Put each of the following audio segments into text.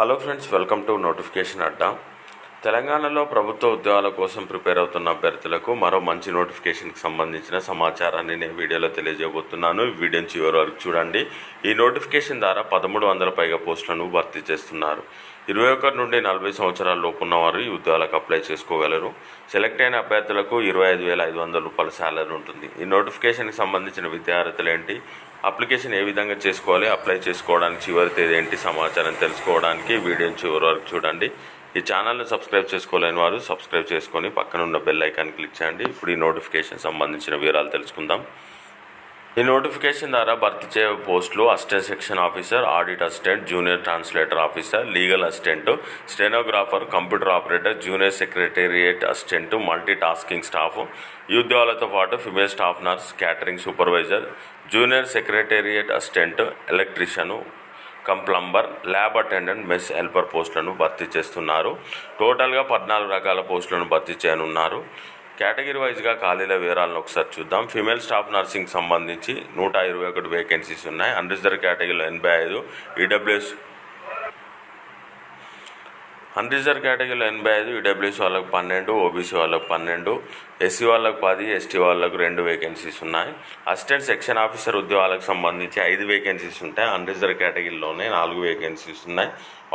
Hello friends welcome to notification Adda. తెలంగాణలో ప్రభుత్వ ఉద్యోగాల కోసం ప్రిపేర్ అవుతున్న అభ్యర్థులకు మరో మంచి నోటిఫికేషన్కి సంబంధించిన సమాచారాన్ని నేను వీడియోలో తెలియజేయబోతున్నాను. ఈ వీడియోని చివరి వరకు చూడండి. ఈ నోటిఫికేషన్ ద్వారా పదమూడు వందల పైగా పోస్టులను భర్తీ చేస్తున్నారు. ఇరవై ఒకటి నుండి నలభై సంవత్సరాల లోపు ఉన్నవారు ఈ ఉద్యోగాలకు అప్లై చేసుకోగలరు. సెలెక్ట్ అయిన అభ్యర్థులకు ఇరవై ఐదు వేల ఐదు వందల రూపాయల శాలరీ ఉంటుంది. ఈ నోటిఫికేషన్కి సంబంధించిన విద్యార్థులు ఏంటి? అప్లికేషన్ ఏ విధంగా చేసుకోవాలి అప్లై చేసుకోవడానికి చివరి తేదీ ఏంటి సమాచారం తెలుసుకోవడానికి వీడియోని చివరి వరకు చూడండి. ఈ ఛానల్ని సబ్స్క్రైబ్ చేసుకోలేని వారు సబ్స్క్రైబ్ చేసుకొని పక్కన ఉన్న బెల్ ఐకాన్ క్లిక్ చేయండి. ఇప్పుడు ఈ నోటిఫికేషన్ సంబంధించిన వివరాలు తెలుసుకుందాం. ఈ నోటిఫికేషన్ ద్వారా భర్తీ చేయ పోస్టులు assistant section officer audit assistant junior translator officer legal assistant stenographer computer operator junior secretariat assistant multi tasking staff ఈ ఉద్యోగాలతో పాటు female staff nurse catering supervisor junior secretariat assistant electrician cum plumber lab attendant mess helper పోస్టులను భర్తీ చేస్తున్నారు. టోటల్గా పద్నాలుగు రకాల పోస్టులను భర్తీ చేయనున్నారు. కేటగిరీ వైజ్గా ఖాళీల వివరాలను ఒకసారి చూద్దాం. ఫిమేల్ స్టాఫ్ నర్సింగ్ సంబంధించి నూట ఇరవై ఒకటి వేకెన్సీస్ ఉన్నాయి. అన్రిజర్వ్ కేటగిరీలో ఎనభై ఐదు. ఈడబ్ల్యూఎస్ అన్రిజర్వ్ కేటగిరీలో ఎనభై ఐదు ఈడబ్ల్యూసీ వాళ్ళకు పన్నెండు ఓబీసీ వాళ్ళకు పన్నెండు ఎస్సీ వాళ్ళకు పది ఎస్టీ వాళ్ళకు రెండు వేకెన్సీస్ ఉన్నాయి. అసిస్టెంట్ సెక్షన్ ఆఫీసర్ ఉద్యోగాలకు సంబంధించి ఐదు వేకెన్సీస్ ఉంటాయి. అన్రిజర్వ్ కేటగిరీలోనే నాలుగు వేకెన్సీస్ ఉన్నాయి.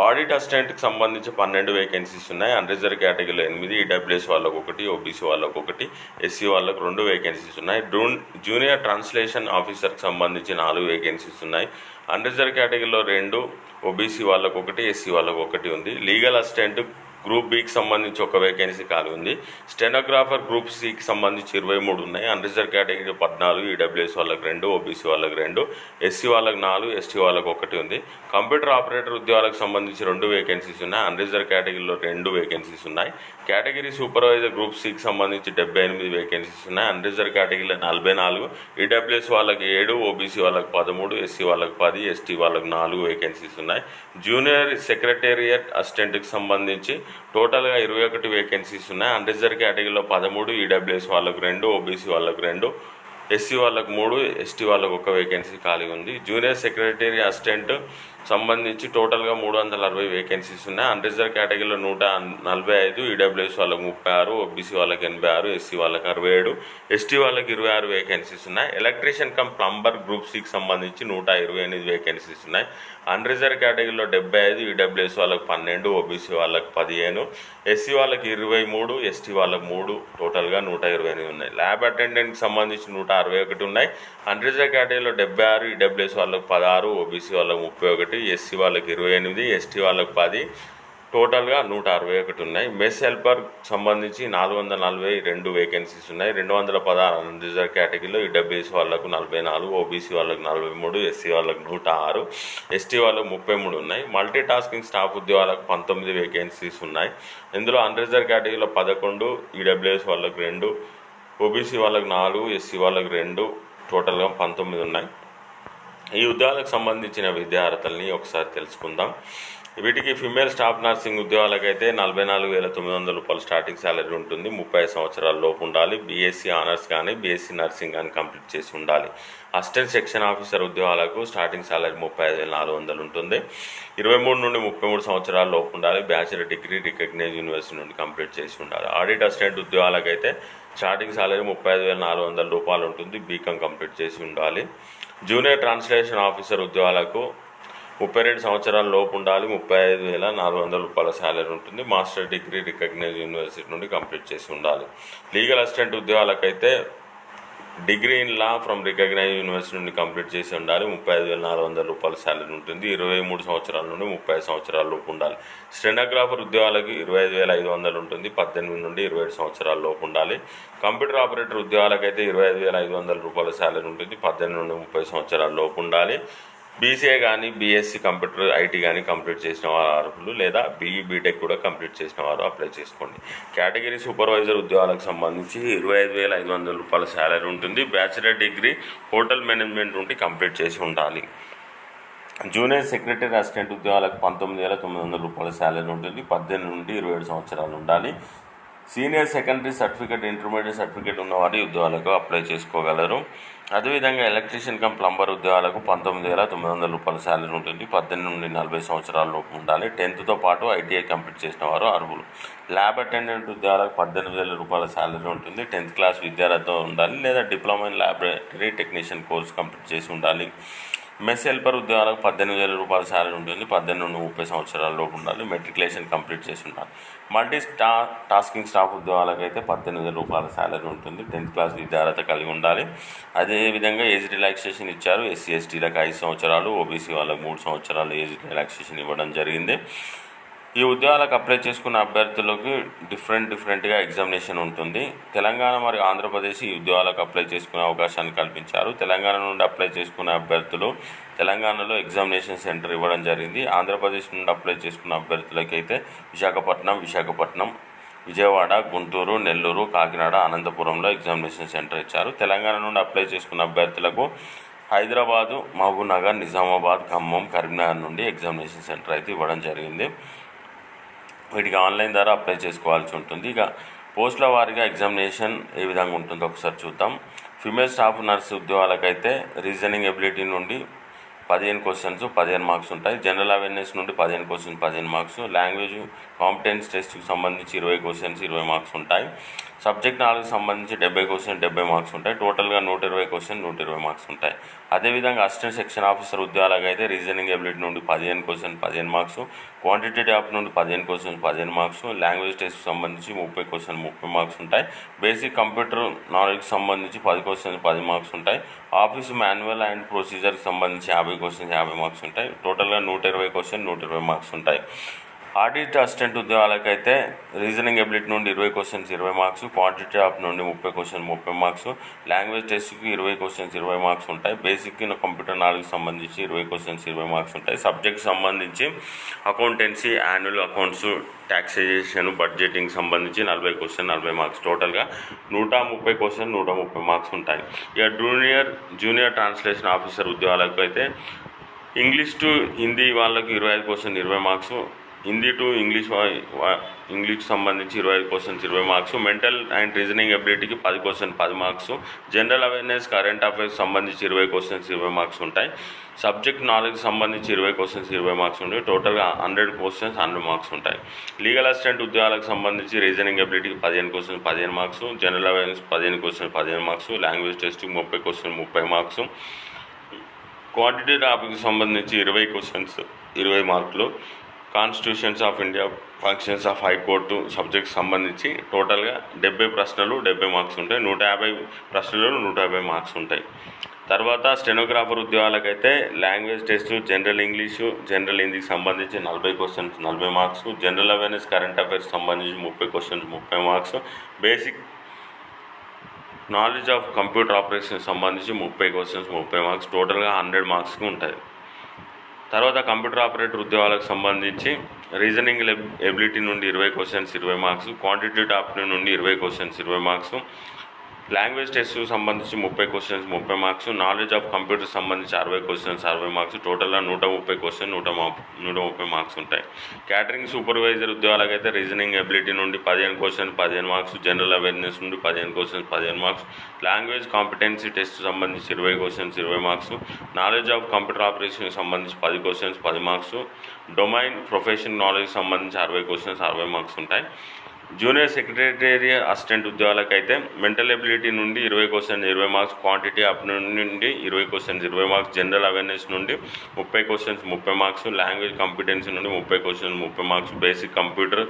ఆడిట్ అసిస్టెంట్కి సంబంధించి పన్నెండు వేకెన్సీస్ ఉన్నాయి. అన్రిజర్వ్ కేటగిరీలో ఎనిమిది ఈడబ్ల్యూఎస్ వాళ్ళకు ఒకటి ఓబీసీ వాళ్ళకు ఒకటి ఎస్సీ వాళ్ళకు రెండు వేకెన్సీస్ ఉన్నాయి. డ్రూన్ జూనియర్ ట్రాన్స్లేషన్ ఆఫీసర్కి సంబంధించి నాలుగు వేకెన్సీస్ ఉన్నాయి. అన్రిజర్వ్ కేటగిరీలో రెండు ఓబీసీ వాళ్ళకు ఒకటి ఎస్సీ వాళ్ళకు ఒకటి ఉంది. లీగల్ అసిస్టెంట్ గ్రూప్ బికి సంబంధించి ఒక వేకెన్సీ ఖాళీ ఉంది. స్టెనోగ్రాఫర్ గ్రూప్ సికి సంబంధించి ఇరవై మూడు ఉన్నాయి. అన్రిజర్వ్ కేటగిరీ పద్నాలుగు ఈడబ్ల్యూఎస్ వాళ్ళకి రెండు ఓబీసీ వాళ్ళకి రెండు ఎస్సీ వాళ్ళకి నాలుగు ఎస్టీ వాళ్ళకి ఒకటి ఉంది. కంప్యూటర్ ఆపరేటర్ ఉద్యోగాలకు సంబంధించి రెండు వేకెన్సీస్ ఉన్నాయి. అన్రిజర్వ్ కేటగిరీలో రెండు వేకెన్సీస్ ఉన్నాయి. కేటగిరీ సూపర్వైజర్ గ్రూప్ సికి సంబంధించి డెబ్బై ఎనిమిది వేకెన్సీస్ ఉన్నాయి. అన్రిజర్వ్ కేటగిరీలో నలభై నాలుగు ఈడబ్ల్యూఎస్ వాళ్ళకి ఏడు ఓబీసీ వాళ్ళకి పదమూడు ఎస్సీ వాళ్ళకి పది ఎస్టీ వాళ్ళకి నాలుగు వేకెన్సీస్ ఉన్నాయి. జూనియర్ సెక్రటేరియట్ అసిస్టెంట్కి సంబంధించి టోటల్గా ఇరవై ఒకటి వేకెన్సీస్ ఉన్నాయి. అన్రిజర్వ్ కేటగిరీలో పదమూడు ఈడబ్ల్యూఎస్ వాళ్ళకు రెండు ఓబీసీ వాళ్ళకు రెండు ఎస్సీ వాళ్ళకు మూడు ఎస్టీ వాళ్ళకు ఒక వేకెన్సీ ఖాళీ ఉంది. జూనియర్ సెక్రటరీ అసిస్టెంట్ సంబంధించి టోటల్గా మూడు వందల అరవై వేకెన్సీస్ ఉన్నాయి. అన్రిజర్వ్ కేటగిరీలో నూట నలభై ఐదు ఈడబ్ల్యూఎస్ వాళ్ళకి ముప్పై ఆరు ఓబీసీ వాళ్ళకి ఎనభై ఆరు ఎస్సీ వాళ్ళకి అరవై ఏడు ఎస్టీ వాళ్ళకి ఇరవై ఆరు వేకెన్సీస్ ఉన్నాయి. ఎలక్ట్రీషియన్ కమ్ ప్లంబర్ గ్రూప్ సికి సంబంధించి నూట ఇరవై ఎనిమిది వేకెన్సీస్ ఉన్నాయి. అన్రిజర్వ్ కేటగిరీలో డెబ్బై ఐదు ఈడబ్ల్యూఎస్ వాళ్ళకి పన్నెండు ఓబీసీ వాళ్ళకి పదిహేను ఎస్సీ వాళ్ళకి ఇరవై మూడు ఎస్టీ వాళ్ళకి మూడు టోటల్గా నూట ఇరవై ఎనిమిది ఉన్నాయి. ల్యాబ్ అటెండెంట్కి సంబంధించి నూట అరవై ఒకటి ఉన్నాయి. అన్రిజర్వ్ కేటగిరీలో డెబ్బై ఆరు ఈడబ్ల్యూఎస్ వాళ్ళకి పదహారు ఓబీసీ వాళ్ళకి ముప్పై ఒకటి ఎస్సీ వాళ్ళకి ఇరవై ఎనిమిది ఎస్టీ వాళ్ళకి పది. టోటల్గా నూట అరవై ఒకటి ఉన్నాయి. మెస్ హెల్పర్ సంబంధించి నాలుగు వందల నలభై రెండు వేకెన్సీస్ ఉన్నాయి. రెండు వందల పదహారు అన్రిజర్వ్ కేటగిరీలో ఈడబ్ల్యూఎస్ వాళ్ళకు నలభై నాలుగు ఓబీసీ వాళ్ళకు నలభై మూడు ఎస్సీ వాళ్ళకు నూట ఆరు ఎస్టీ వాళ్ళకు ముప్పై మూడు ఉన్నాయి. మల్టీ టాస్కింగ్ స్టాఫ్ ఉద్యోగాలకు పంతొమ్మిది వేకెన్సీస్ ఉన్నాయి. ఇందులో అన్రిజర్వ్ కేటగిరీలో పదకొండు ఈడబ్ల్యూఎస్ వాళ్ళకు రెండు ఓబీసీ వాళ్ళకు నాలుగు ఎస్సీ వాళ్ళకు రెండు. టోటల్గా పంతొమ్మిది ఉన్నాయి. ఈ ఉద్యోగాలకు సంబంధించిన విద్యార్థుల్ని ఒకసారి తెలుసుకుందాం. వీటికి ఫిమేల్ స్టాఫ్ నర్సింగ్ ఉద్యోగాలకైతే నలభై నాలుగు వేల తొమ్మిది వందల రూపాయలు స్టార్టింగ్ శాలరీ ఉంటుంది. ముప్పై సంవత్సరాల లోపు ఉండాలి. బీఎస్సీ ఆనర్స్ కానీ బీఎస్సీ నర్సింగ్ కానీ కంప్లీట్ చేసి ఉండాలి. అసిస్టెంట్ సెక్షన్ ఆఫీసర్ ఉద్యోగాలకు స్టార్టింగ్ శాలరీ ముప్పై ఐదు వేల నాలుగు వందలు ఉంటుంది. ఇరవై మూడు నుండి ముప్పై మూడు సంవత్సరాల లోపు ఉండాలి. బ్యాచిలర్ డిగ్రీ రికగ్నైజ్ యూనివర్సిటీ నుండి కంప్లీట్ చేసి ఉండాలి. ఆడిట్ అసిస్టెంట్ ఉద్యోగాలకైతే స్టార్టింగ్ శాలరీ ముప్పై ఐదు వేల నాలుగు వందల రూపాయలు ఉంటుంది. బీకామ్ కంప్లీట్ చేసి ఉండాలి. జూనియర్ ట్రాన్స్లేషన్ ఆఫీసర్ ఉద్యోగాలకు ముప్పై రెండు సంవత్సరాల లోపు ఉండాలి ముప్పై ఐదు వేల నాలుగు వందల రూపాయల శాలరీ ఉంటుంది. మాస్టర్ డిగ్రీ రికగ్నైజ్ యూనివర్సిటీ నుండి కంప్లీట్ చేసి ఉండాలి. Legal assistant ఉద్యోగాలకైతే degree in law from recognise university నుండి కంప్లీట్ చేసి ఉండాలి. ముప్పై ఐదు వేల నాలుగు వందల రూపాయల శాలరీ ఉంటుంది. ఇరవై మూడు సంవత్సరాల నుండి ముప్పై ఐదు సంవత్సరాల లోపు ఉండాలి. స్టెనోగ్రాఫర్ ఉద్యోగాలకి ఇరవై ఐదు వేల ఐదు వందలు ఉంటుంది. పద్దెనిమిది నుండి ఇరవై ఏడు సంవత్సరాల లోపు ఉండాలి. కంప్యూటర్ ఆపరేటర్ ఉద్యోగాలకైతే ఇరవై ఐదు వేల ఐదు వందల రూపాయల శాలరీ ఉంటుంది. పద్దెనిమిది నుండి ముప్పై సంవత్సరాల లోపు ఉండాలి. బీసీఏ కానీ బీఎస్సీ కంప్యూటర్ ఐటీ కానీ కంప్లీట్ చేసిన వారు అర్హులు లేదా బీఈ బీటెక్ కూడా కంప్లీట్ చేసిన వారు అప్లై చేసుకోండి. కేటగిరీ సూపర్వైజర్ ఉద్యోగాలకు సంబంధించి ఇరవై ఐదు వేల ఐదు వందల రూపాయల శాలరీ ఉంటుంది. బ్యాచిలర్ డిగ్రీ హోటల్ మేనేజ్మెంట్ నుండి కంప్లీట్ చేసి ఉండాలి. జూనియర్ సెక్రటరీ అసిస్టెంట్ ఉద్యోగాలకు పంతొమ్మిది వేల తొమ్మిది వందల రూపాయల శాలరీ ఉంటుంది. పద్దెనిమిది నుండి ఇరవై ఏడు సంవత్సరాలు ఉండాలి. Senior secondary certificate intermediate certificate ఉన్నవారు ఉద్యోగాలకు అప్లై చేసుకోగలరు. అదేవిధంగా ఎలక్ట్రీషియన్ కమ్ ప్లంబర్ ఉద్యోగాలకు పంతొమ్మిది వేల తొమ్మిది వందల రూపాయల శాలరీ ఉంటుంది. పద్దెనిమిది నుండి నలభై సంవత్సరాల లోపు ఉండాలి. టెన్త్తో పాటు ఐటీఐ కంప్లీట్ చేసిన వారు అర్హులు. ల్యాబ్ అటెండెంట్ ఉద్యోగాలకు పద్దెనిమిది వేల రూపాయల శాలరీ ఉంటుంది. టెన్త్ క్లాస్ విద్యార్థితో ఉండాలి. లేదా diploma in laboratory technician course complete చేసి ఉండాలి. మెస్ హెల్పర్ ఉద్యోగాలకు పద్దెనిమిది వేల రూపాయల శాలరీ ఉంటుంది. పద్దెనిమిది నుండి ముప్పై సంవత్సరాల లోపు ఉండాలి. మెట్రికులేషన్ కంప్లీట్ చేసి ఉండాలి. మల్టీ స్టా టాస్కింగ్ స్టాఫ్ ఉద్యోగాలకు అయితే పద్దెనిమిది వేల రూపాయల శాలరీ ఉంటుంది. టెన్త్ క్లాస్ విద్యార్హత కలిగి ఉండాలి. అదేవిధంగా ఏజ్ రిలాక్సేషన్ ఇచ్చారు. ఎస్సీ ఎస్టీలకు ఐదు సంవత్సరాలు. ఓబీసీ వాళ్ళకి మూడు సంవత్సరాలు ఏజ్ రిలాక్సేషన్ ఇవ్వడం జరిగింది. ఈ ఉద్యోగాలకు అప్లై చేసుకున్న అభ్యర్థులకు డిఫరెంట్ డిఫరెంట్గా ఎగ్జామినేషన్ ఉంటుంది. తెలంగాణ మరియు ఆంధ్రప్రదేశ్ ఈ ఉద్యోగాలకు అప్లై చేసుకునే అవకాశాన్ని కల్పించారు. తెలంగాణ నుండి అప్లై చేసుకునే అభ్యర్థులు తెలంగాణలో ఎగ్జామినేషన్ సెంటర్ ఇవ్వడం జరిగింది. ఆంధ్రప్రదేశ్ నుండి అప్లై చేసుకున్న అభ్యర్థులకైతే విశాఖపట్నం విశాఖపట్నం విజయవాడ గుంటూరు నెల్లూరు కాకినాడ అనంతపురంలో ఎగ్జామినేషన్ సెంటర్ ఇచ్చారు. తెలంగాణ నుండి అప్లై చేసుకున్న అభ్యర్థులకు హైదరాబాదు మహబూబ్నగర్ నిజామాబాద్ ఖమ్మం కరీంనగర్ నుండి ఎగ్జామినేషన్ సెంటర్ అయితే ఇవ్వడం జరిగింది. వీటికి ఆన్లైన్ ద్వారా అప్లై చేసుకోవాల్సి ఉంటుంది. ఇక పోస్టుల వారీగా ఎగ్జామినేషన్ ఏ విధంగా ఉంటుందో ఒకసారి చూద్దాం. ఫిమేల్ స్టాఫ్ నర్స్ ఉద్యోగాలకైతే రీజనింగ్ ఎబిలిటీ నుండి పదిహేను క్వశ్చన్స్ పదిహేను మార్క్స్ ఉంటాయి. జనరల్ అవేర్నెస్ నుండి పదిహేను క్వశ్చన్స్ పదిహేను మార్క్స్. లాంగ్వేజ్ కాంపిటెన్స్ టెస్ట్కి సంబంధించి ఇరవై క్వశ్చన్స్ ఇరవై మార్క్స్ ఉంటాయి. సబ్జెక్ట్ నాలుగు సంబంధించి డెబ్బై క్వశ్చన్ డెబ్బై మార్క్స్ ఉంటాయి. టోటల్గా నూట ఇరవై క్వశ్చన్ నూట ఇరవై మార్క్స్ ఉంటాయి. అదేవిధంగా అసిస్టెంట్ సెక్షన్ ఆఫీసర్ ఉద్యోగాలకు అయితే రీజనింగ్ ఎబిలిటీ నుండి పదిహేను క్వశ్చన్ పదిహేను మార్క్స్ క్వాంటిటేటివ్ ఆఫ్ నుండి పదిహేను క్వశ్చన్ పదిహేను మార్క్స్ లాంగ్వేజ్ టెస్ట్ సంబంధించి ముప్పై క్వశ్చన్ ముప్పై మార్క్స్ ఉంటాయి. బేసిక్ కంప్యూటర్ నాలెడ్జ్కి సంబంధించి పది క్వశ్చన్ పది మార్క్స్ ఉంటాయి. ఆఫీస్ మాన్యువల్ అండ్ ప్రొసీజర్కి సంబంధించి యాభై క్వశ్చన్స్ యాభై మార్క్స్ ఉంటాయి. టోటల్గా నూట ఇరవై క్వశ్చన్ నూట ఇరవై మార్క్స్ ఉంటాయి. ఆడిట్ అసిస్టెంట్ ఉద్యోగాలకైతే రీజనింగ్ ఎబిలిటీ నుండి ఇరవై క్వశ్చన్స్ ఇరవై మార్క్స్ క్వాంటిటీ ఆఫ్ నుండి ముప్పై క్వశ్చన్ ముప్పై మార్క్స్ లాంగ్వేజ్ టెస్ట్కి ఇరవై క్వశ్చన్స్ ఇరవై మార్క్స్ ఉంటాయి. బేసిక్ కంప్యూటర్ నాలుగు సంబంధించి ఇరవై క్వశ్చన్స్ ఇరవై మార్క్స్ ఉంటాయి. సబ్జెక్ట్ సంబంధించి accountancy annual accounts taxation budgeting సంబంధించి నలభై క్వశ్చన్ నలభై మార్క్స్. టోటల్గా నూట ముప్పై క్వశ్చన్ నూట ముప్పై మార్క్స్ ఉంటాయి. ఇక జూనియర్ జూనియర్ ట్రాన్స్లేషన్ ఆఫీసర్ ఉద్యోగాలకు అయితే ఇంగ్లీష్ టు హిందీ వాళ్ళకి ఇరవై ఐదు క్వశ్చన్ ఇరవై marks Hindi to English English సంబంధించి ఇరవై ఐదు క్వశ్చన్స్ ఇరవై మార్క్స్ మెంటల్ అండ్ రీజనింగ్ అబిలిటీకి పది క్వశ్చన్ పది marks general awareness current affairs సంబంధించి ఇరవై క్వశ్చన్స్ ఇరవై మార్క్స్ ఉంటాయి. సబ్జెక్ట్ నాలెడ్జ్ సంబంధించి ఇరవై క్వశ్చన్స్ ఇరవై మార్క్స్ ఉంటాయి. టోటల్గా హండ్రెడ్ క్వశ్చన్స్ హండ్రెడ్ మార్క్స్ ఉంటాయి. లీగల్ అసిస్టెంట్ ఉద్యోగాలకు సంబంధించి రీజనింగ్ అబిలిటీకి పదిహేను క్వశ్చన్స్ పదిహేను మార్క్స్ జనరల్ అవేర్నెస్ పదిహేను క్వశ్చన్ పదిహేను మార్క్స్ లాంగ్వేజ్ టెస్ట్కి ముప్పై క్వశ్చన్ ముప్పై మార్క్స్ క్వాంటిటీ టాపిక్కి సంబంధించి ఇరవై క్వశ్చన్స్ ఇరవై మార్కులు constitutions of India functions of high court subject సంబంధించి టోటల్గా డెబ్బై ప్రశ్నలు డెబ్బై మార్క్స్ ఉంటాయి. నూట యాభై ప్రశ్నలు నూట యాభై మార్క్స్ ఉంటాయి. తర్వాత stenographer ఉద్యోగాలకైతే language test general English general హిందీకి సంబంధించి నలభై క్వశ్చన్స్ నలభై marks general awareness current affairs సంబంధించి ముప్పై క్వశ్చన్స్ ముప్పై marks basic knowledge of computer operation సంబంధించి ముప్పై క్వశ్చన్స్ ముప్పై మార్క్స్ టోటల్గా హండ్రెడ్ మార్క్స్కి ఉంటుంది తర్వాత కంప్యూటర్ ఆపరేటర్ ఉద్యోగాలకు సంబంధించి రీజనింగ్ ఎబిలిటీ నుండి ఇరవై క్వశ్చన్స్ ఇరవై మార్క్స్ క్వాంటిటేటివ్ ఆప్షన్ నుండి ఇరవై క్వశ్చన్స్ ఇరవై మార్క్స్ లాంగ్వేజ్ టెస్ట్ సంబంధించి ముప్పై క్వశ్చన్స్ ముప్పై మార్క్స్ నాలెడ్జ్ ఆఫ్ కంప్యూటర్ సంబంధించి అరవై క్వశ్చన్స్ అరవై మార్క్స్ టోటల్గా నూట ముప్పై క్వశ్చన్ నూట నూట ముప్పై మార్క్స్ ఉంటాయి. క్యాటరింగ్ సూపర్వైజర్ ఉద్యోగాలకు అయితే రీజనింగ్ ఎబిలిటీ నుండి పదిహేను క్వశ్చన్ పదిహేను మార్క్స్ జనరల్ అవేర్నెస్ నుండి పదిహేను క్వశ్చన్స్ పదిహేను మార్క్స్ లాంగ్వేజ్ కాంపిటెన్సీ టెస్ట్ సంబంధించి ఇరవై క్వశ్చన్స్ ఇరవై marks knowledge of computer operation సంబంధించి పది క్వశ్చన్స్ పది మార్క్స్ డొమైన్ ప్రొఫెషన్ నాలెడ్జ్ సంబంధించి అరవై క్వశ్చన్స్ అరవై మార్క్స్ ఉంటాయి. జూనియర్ సెక్రటరీ అసిస్టెంట్ ఉద్యోగాలకైతే మెంటల్ ఎబిలిటీ నుండి ఇరవై క్వశ్చన్ ఇరవై మార్క్స్ క్వాంటిటీ అప్ నుండి ఇరవై క్వశ్చన్స్ ఇరవై మార్క్స్ జనరల్ అవేర్నెస్ నుండి ముప్పై క్వశ్చన్స్ ముప్పై మార్క్స్ లాంగ్వేజ్ కాంపిటెన్సీ నుండి ముప్పై క్వశ్చన్స్ ముప్పై మార్క్స్ బేసిక్ కంప్యూటర్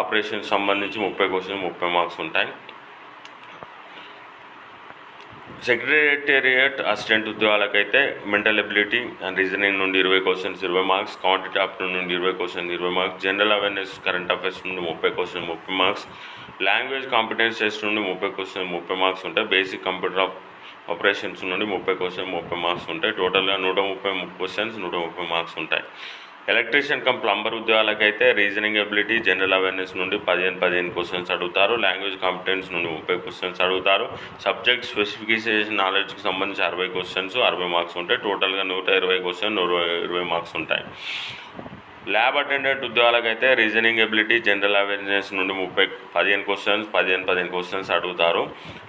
ఆపరేషన్ సంబంధించి ముప్పై క్వశ్చన్స్ ముప్పై మార్క్స్ ఉంటాయి. సెక్రటేరియట్ అసిస్టెంట్ ఉద్యోగాలకైతే మెంటల్ ఎబిలిటీ అండ్ రీజనింగ్ నుండి ఇరవై క్వశ్చన్స్ ఇరవై మార్క్స్ క్వాంటిటీ ఆప్ నుండి ఇరవై క్వశ్చన్ ఇరవై marks general awareness current affairs నుండి ముప్పై క్వశ్చన్ ముప్పై మార్క్స్ లాంగ్వేజ్ కాంపిటెన్స్ టెస్ట్ నుండి ముప్పై క్వశ్చన్ ముప్పై మార్క్స్ ఉంటాయి బేసిక్ కంప్యూటర్ ఆపరేషన్స్ నుండి ముప్పై క్వశ్చన్ ముప్పై మార్క్స్ ఉంటాయి టోటల్గా నూట ముప్పై క్వశ్చన్స్ నూట ముప్పై మార్క్స్ ఉంటాయి. ఎలక్ట్రీషియన్ కమ్ ప్లంబర్ ఉద్యోగాలకైతే రీజనింగ్ ఎబిలిటీ జనరల్ అవేర్నెస్ నుండి పదిహేను పదిహేను క్వశ్చన్స్ అడుగుతారు. లాంగ్వేజ్ కాంపిటెన్స్ నుండి ముప్పై క్వశ్చన్స్ అడుగుతారు. సబ్జెక్ట్ స్పెసిఫికేషన్ నాలెడ్జ్కి సంబంధించి అరవై క్వశ్చన్స్ అరవై మార్క్స్ ఉంటాయి. టోటల్గా నూట ఇరవై క్వశ్చన్ నూట ఇరవై మార్క్స్ ఉంటాయి. ల్యాబ్ అటెండెంట్ ఉద్యోగాలకైతే రీజనింగ్ ఎబిలిటీ జనరల్ అవేర్నెస్ నుండి ముప్పై పదిహేను క్వశ్చన్స్ పదిహేను పదిహేను క్వశ్చన్స్ అడుగుతారు.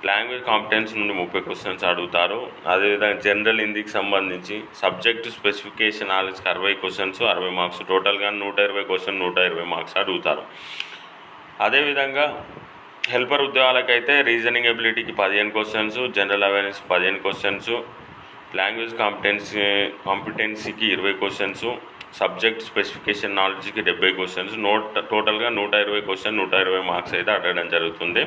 లాంగ్వేజ్ కాంపిటెన్స్ నుండి ముప్పై క్వశ్చన్స్ అడుగుతారు. అదేవిధంగా జనరల్ హిందీకి సంబంధించి సబ్జెక్ట్ స్పెసిఫికేషన్ నాలెడ్జ్కి అరవై క్వశ్చన్స్ అరవై మార్క్స్ టోటల్గా నూట ఇరవై క్వశ్చన్ నూట ఇరవై మార్క్స్ అడుగుతారు. అదేవిధంగా హెల్పర్ ఉద్యోగాలకైతే రీజనింగ్ ఎబిలిటీకి పదిహేను క్వశ్చన్స్ జనరల్ అవేర్నెస్ పదిహేను క్వశ్చన్స్ లాంగ్వేజ్ కాంపిటెన్సీ కాంపిటెన్సీకి ఇరవై క్వశ్చన్స్ సబ్జెక్ట్ స్పెసిఫికేషన్ నాలెడ్జ్కి డెబ్బై క్వశ్చన్స్ నోట్ టోటల్గా నూట ఇరవై క్వశ్చన్ నూట ఇరవై మార్క్స్ అయితే అడగడం జరుగుతుంది.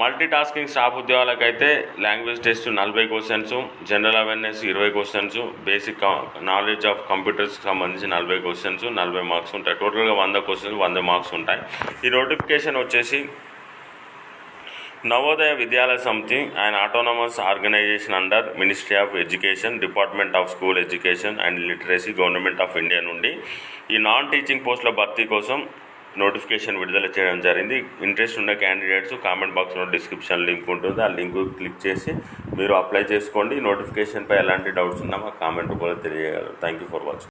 మల్టీ టాస్కింగ్ స్టాఫ్ ఉద్యోగాలకైతే లాంగ్వేజ్ టెస్ట్ నలభై క్వశ్చన్స్ జనరల్ అవేర్నెస్ ఇరవై క్వశ్చన్స్ బేసిక్ నాలెడ్జ్ ఆఫ్ కంప్యూటర్స్కి సంబంధించి నలభై క్వశ్చన్స్ నలభై మార్క్స్ ఉంటాయి. టోటల్గా వంద క్వశ్చన్స్ వంద మార్క్స్ ఉంటాయి. ఈ నోటిఫికేషన్ వచ్చేసి Navodaya Vidyalaya Samiti and autonomous organisation under ministry of education department of school education and literacy government of India నుండి ఈ నాన్ టీచింగ్ పోస్టుల భర్తీ కోసం నోటిఫికేషన్ విడుదల చేయడం జరిగింది. ఇంట్రెస్ట్ ఉన్న క్యాండిడేట్స్ కామెంట్ బాక్స్లో డిస్క్రిప్షన్ లింక్ ఉంటుంది. ఆ లింక్ క్లిక్ చేసి మీరు అప్లై చేసుకోండి. నోటిఫికేషన్పై ఎలాంటి డౌట్స్ ఉన్నా మా కామెంట్ కూడా తెలియగలరు థ్యాంక్ యూ ఫర్ వాచింగ్